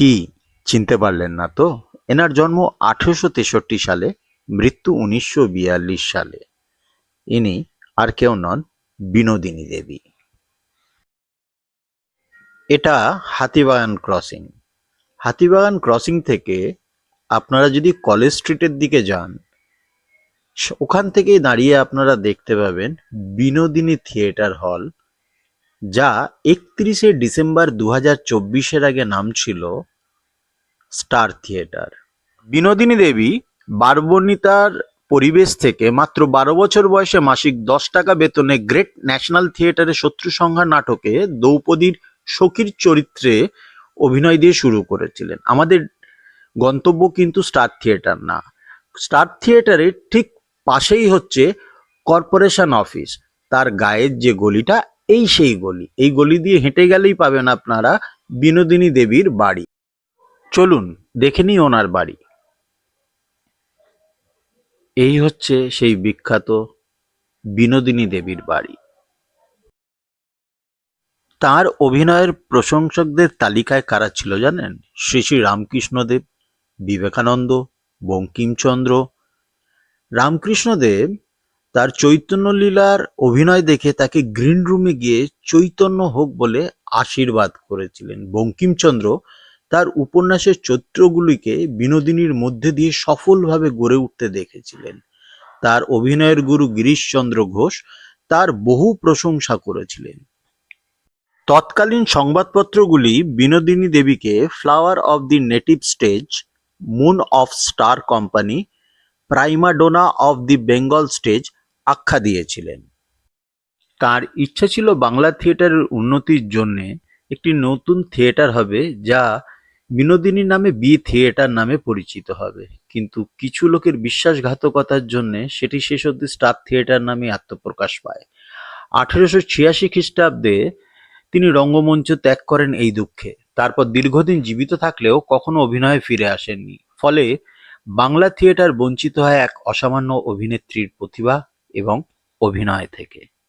কি চিনতে পারলেন না তো? এনার জন্ম আঠেরোশো তেষট্টি সালে, মৃত্যু উনিশশো বিয়াল্লিশ সালে। ইনি আর কেউ নন, বিনোদিনী দেবী। এটা হাতিবাগান ক্রসিং। হাতিবাগান ক্রসিং থেকে আপনারা যদি কলেজ স্ট্রিটের দিকে যান ওখান থেকেই দাঁড়িয়ে আপনারা দেখতে পাবেন বিনোদিনী থিয়েটার হল যা একত্রিশে ডিসেম্বর দু হাজার চব্বিশের আগে নাম ছিল স্টার থিয়েটার। বিনোদিনী দেবী বারবণিতার পরিবেশ থেকে মাত্র বারো বছর বয়সে মাসিক দশ টাকা বেতনে গ্রেট ন্যাশনাল থিয়েটারে শত্রু সংহার নাটকে দ্রৌপদীর সখীর চরিত্রে অভিনয় দিয়ে শুরু করেছিলেন। আমাদের গন্তব্য কিন্তু স্টার থিয়েটার না। স্টার থিয়েটারের ঠিক পাশেই হচ্ছে কর্পোরেশন অফিস। তার গায়ের যে গলিটা এই সেই গলি। এই গলি দিয়ে হেঁটে গেলেই পাবেন আপনারা বিনোদিনী দেবীর বাড়ি। চলুন, দেখে নিই ওনার বাড়ি। এই হচ্ছে সেই বিখ্যাত বিনোদিনী দেবীর বাড়ি। তার অভিনয়ের প্রশংসকদের তালিকায় কারা ছিল জানেন? শ্রী শ্রী রামকৃষ্ণদেব, বিবেকানন্দ, বঙ্কিমচন্দ্র। রামকৃষ্ণদেব তার চৈতন্য লীলার অভিনয় দেখে তাকে গ্রিন রুমে গিয়ে চৈতন্য হোক বলে আশীর্বাদ করেছিলেন। বঙ্কিমচন্দ্র তার উপন্যাসের চরিত্রগুলিকে বিনোদিনীর মধ্যে দিয়ে সফলভাবে গড়ে উঠতে দেখেছিলেন। তার অভিনয়ের গুরু গিরিশচন্দ্র ঘোষ তার বহু প্রশংসা করেছিলেন। তৎকালীন সংবাদপত্রগুলি বিনোদিনী দেবীকে flower of the native stage moon of Star Company prima donna of the Bengal stage আখ্যা দিয়েছিলেন। তার ইচ্ছা ছিল বাংলা থিয়েটারের উন্নতির জন্যে একটি নতুন থিয়েটার হবে যা বিনোদিনী নামে বি থিয়েটার নামে পরিচিত হবে। কিন্তু কিছু লোকের বিশ্বাসঘাতকতার জন্য সেটি শেষ অবধি স্টার থিয়েটার নামে আত্মপ্রকাশ পায়। আঠেরোশো ছিয়াশি খ্রিস্টাব্দে তিনি রঙ্গমঞ্চ ত্যাগ করেন এই দুঃখে। তারপর দীর্ঘদিন জীবিত থাকলেও কখনো অভিনয়ে ফিরে আসেননি। ফলে বাংলা থিয়েটার বঞ্চিত হয় এক অসামান্য অভিনেত্রীর প্রতিভা এবং অভিনয় থেকে।